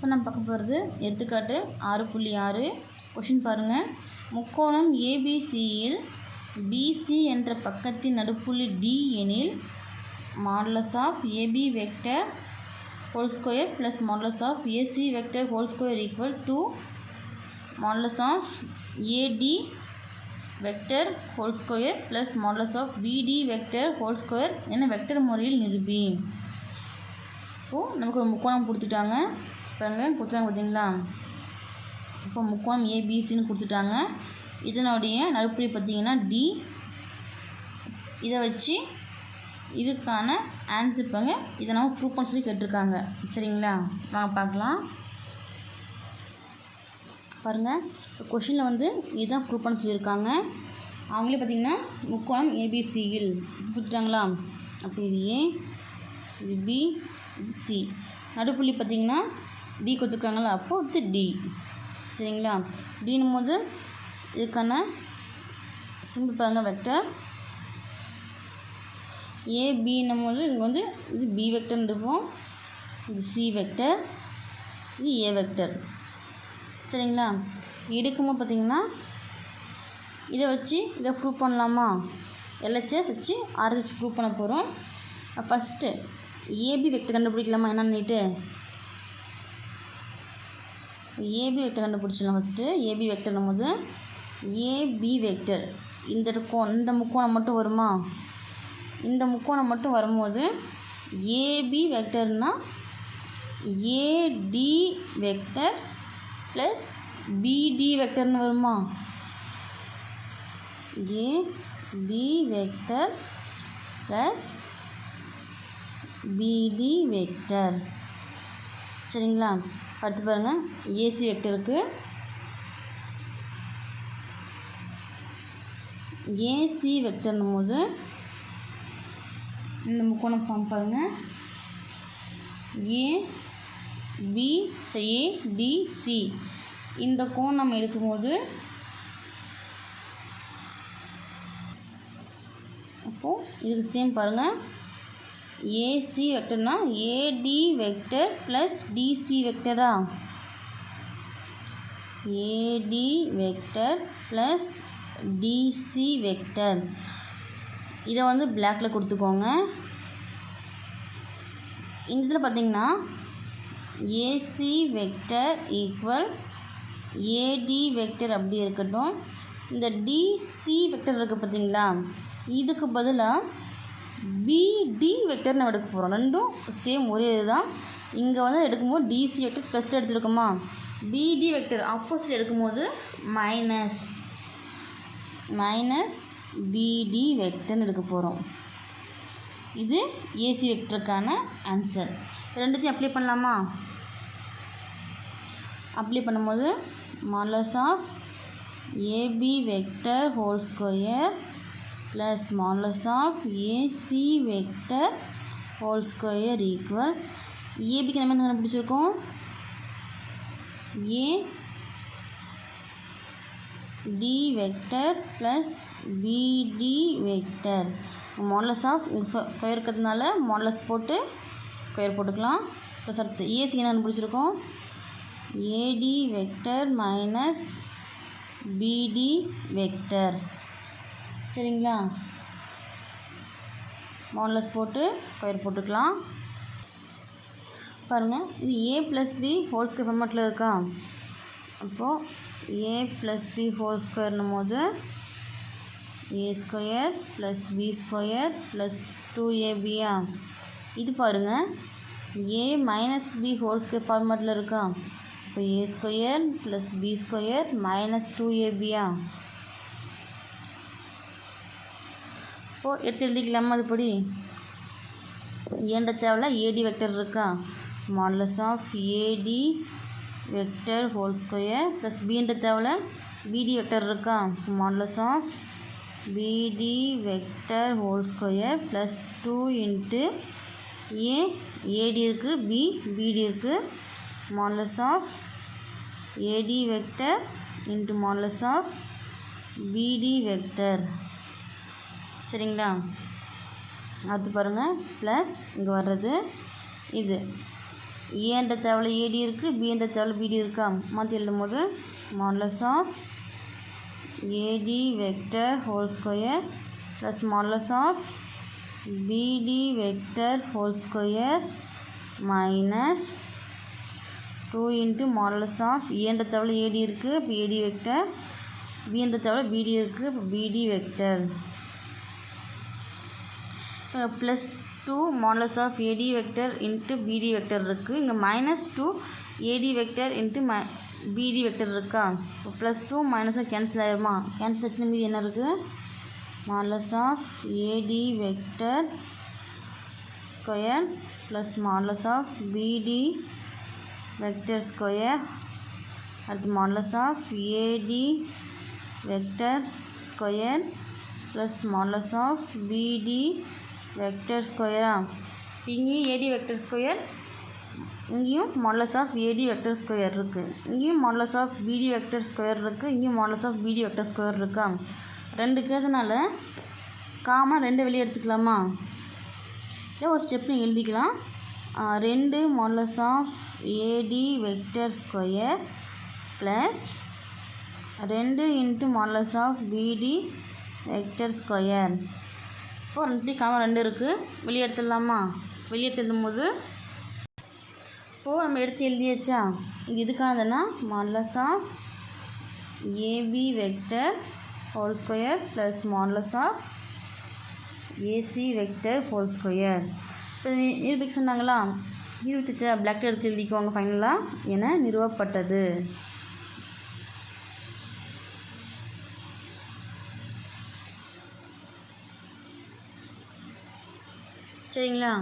இப்போ நம்ம பார்க்க போகிறது எடுத்துக்காட்டு ஆறு புள்ளி ஆறு. கொஷின் பாருங்கள் முக்கோணம் ஏபிசியில் பிசி என்ற பக்கத்தின் நடுப்புள்ளி டி எனில் modulus of AB vector whole square plus modulus of AC vector whole square equal to modulus of AD vector whole square plus modulus of BD vector whole square என vector முறையில் நிரூபி. இப்போது நமக்கு ஒரு முக்கோணம் கொடுத்துட்டாங்க. பாருங்கள் கொடுத்தாங்க பார்த்தீங்களா இப்போ முக்கோணம் ஏபிசின்னு கொடுத்துட்டாங்க. இதனுடைய நடுப்புள்ளி பார்த்தீங்கன்னா டி இதை வச்சு இதுக்கான ஆன்சர் பாருங்க. இதை நம்ம ப்ரூவ் பண்ண சொல்லி கேட்டிருக்காங்க. சரிங்களா? வாங்க பார்க்கலாம். பாருங்கள் கொஷினில் வந்து இதுதான் ப்ரூவ் பண்ண சொல்லியிருக்காங்க. அவங்களே பார்த்தீங்கன்னா முக்கோணம் ஏபிசியில் கொடுத்துட்டாங்களா? அப்போ இது ஏ இது பி இது சி நடுப்புள்ளி பார்த்தீங்கன்னா டி கொடுத்துருக்காங்களா அப்போ அடுத்து டி சரிங்களா? டின்னும் போது இதுக்கான சிம்பிள் பாருங்கள் வெக்டர் ஏபின்னும் போது இங்கே வந்து இது பி வெக்டர்னு இருப்போம் இது சி வெக்டர் இது ஏ வெக்டர் சரிங்களா? எடுக்கும்போது பார்த்திங்கன்னா இதை வச்சு இதை ப்ரூவ் பண்ணலாமா? எல்ஹெச்எஸ் வச்சு ஆர்ஹெச் ப்ரூவ் பண்ண போகிறோம் ஃபஸ்ட்டு ஏபி வெக்டர் கண்டுபிடிக்கலாமா? என்னன்னுட்டு ஏபி வெக்டர் கண்டுபிடிச்சிடலாம் ஃபஸ்ட்டு ஏபி வெக்டர்னும் போது ஏபி வெக்டர். இந்த இருக்கும் இந்த முக்கோணம் மட்டும் வருமா? இந்த முக்கோணம் மட்டும் வரும்போது ஏபி வெக்டர்னால் ஏடி வெக்டர் ப்ளஸ் பிடி வெக்டர்னு வருமா? A B vector plus BD vector. சரிங்களா? அடுத்து பாருங்கள் ஏசி வெக்டருக்கு ஏசி வெக்டர்னும் போது இந்த முக்கோணம் ஃபார்ம் பாருங்கள் A B A B C இந்த கோணம் நம்ம எடுக்கும்போது அப்போது இதுக்கு சேம் பாருங்கள் ஏசி வெக்டர்னா AD vector plus DC வெக்டரா AD vector plus DC vector இதை வந்து பிளாக்ல கொடுத்துக்கோங்க. இந்த இதில் பார்த்தீங்கன்னா AC vector equal AD vector அப்படி இருக்கட்டும். இந்த டிசி வெக்டர் இருக்குது பார்த்தீங்களா இதுக்கு பதிலாக பிடி வெக்டர் நம்ம எடுக்க போகிறோம் ரெண்டும் சேம் ஒரே இதுதான். இங்கே வந்து எடுக்கும்போது டிசி வெக்டர் ப்ளஸில் எடுத்துருக்கோமா? பிடி வெக்டர் ஆப்போசிட் எடுக்கும்போது மைனஸ் மைனஸ் பிடி வெக்டர்னு எடுக்க போகிறோம் இது ஏசி வெக்டருக்கான ஆன்சர் ரெண்டுத்தையும் அப்ளை பண்ணலாமா? அப்ளை பண்ணும்போது modulus of AB vector whole square plus modulus of AC vector whole square equal ஏபிக்கு நம்ம என்ன கண்டுபிடிச்சிருக்கோம்? A D vector plus BD vector modulus of square இருக்கிறதுனால மாடலஸ் போட்டு ஸ்கொயர் போட்டுக்கலாம். ப்ளஸ் அடுத்து ஏசி என்ன கண்டுபிடிச்சிருக்கோம்? AD vector minus BD vector சரிங்களா? மோன்லஸ் போட்டு ஸ்கொயர் போட்டுக்கலாம். பாருங்கள் இது A plus B whole square ஃபார்மேட்டில் இருக்கா? அப்போது ஏ ப்ளஸ் பி ஹோல் ஸ்கொயர்னும் போது A square plus B square plus two ஏபியா இது பாருங்கள் A minus B whole square ஃபார்மேட்டில் இருக்கா? இப்போ A square plus B square minus two ஏபியா ஓ எடுத்து எழுதிக்கலாமா அதுபடி? ஏண்ட தேவையில்ல ஏடி வெக்டர் இருக்கா? Modulus of AD vector whole square plus பின்ற தேவையில் பிடி வெக்டர் இருக்கா? Modulus of BD vector whole square plus two into A AD இருக்குது பி பிடி இருக்குது modulus of AD vector into modulus of BD vector சரிங்களா? அடுத்து பாருங்கள் ப்ளஸ் இங்கே வர்றது இது. E ஏன்ற தேவையில் ஏடி இருக்குது பிஎன்ற தேவையில் பிடி இருக்கா? மாற்றி எழுதும் போது modulus of AD vector whole square plus modulus of BD vector whole square minus two into modulus of ஏன்ற தேவையில் ஏடி இருக்குது இப்போ ஏடி வெக்டர் பிஎன்ற தேவையில் பிடி இருக்குது இப்போ BD vector plus two modulus of AD vector into BD vector இருக்குது இங்கே minus two AD vector into my BD vector இருக்கா? இப்போ ப்ளஸ்ஸும் மைனஸும் கேன்சல் ஆகிருமா கேன்சல் ஆச்சுன்னா மீதி என்ன இருக்குது modulus of AD vector square plus modulus of BD vector square அடுத்து modulus of AD vector square plus modulus of BD vector ஸ்கொயரா? இங்கேயும் AD vector square இங்கேயும் modulus of AD vector square இருக்குது இங்கேயும் modulus of BD vector square இருக்குது இங்கேயும் modulus of BD vector square இருக்கா? ரெண்டு இருக்கிறதுனால காமன் ரெண்டு வெளியே எடுத்துக்கலாமா? இல்லை ஒரு ஸ்டெப் நீங்கள் எழுதிக்கலாம். ரெண்டு modulus of AD vector square plus ரெண்டு into modulus of BD vector square. இப்போ ரெண்டுலேயும் காமன் ரெண்டு இருக்குது வெளியே எடுத்துடலாமா? வெளியே எடுத்து போது இப்போது நம்ம எடுத்து எழுதியாச்சா? இங்கே இதுக்கானதுன்னா மாடலஸா AB vector whole square plus modulus of AC vector whole square இப்போ நிரூபிக்க சொன்னாங்களா? நிரூபித்துட்டு பிளாக் எடுத்து எழுதிக்குவாங்க ஃபைனலாக என நிறுவப்பட்டது. சரிங்களா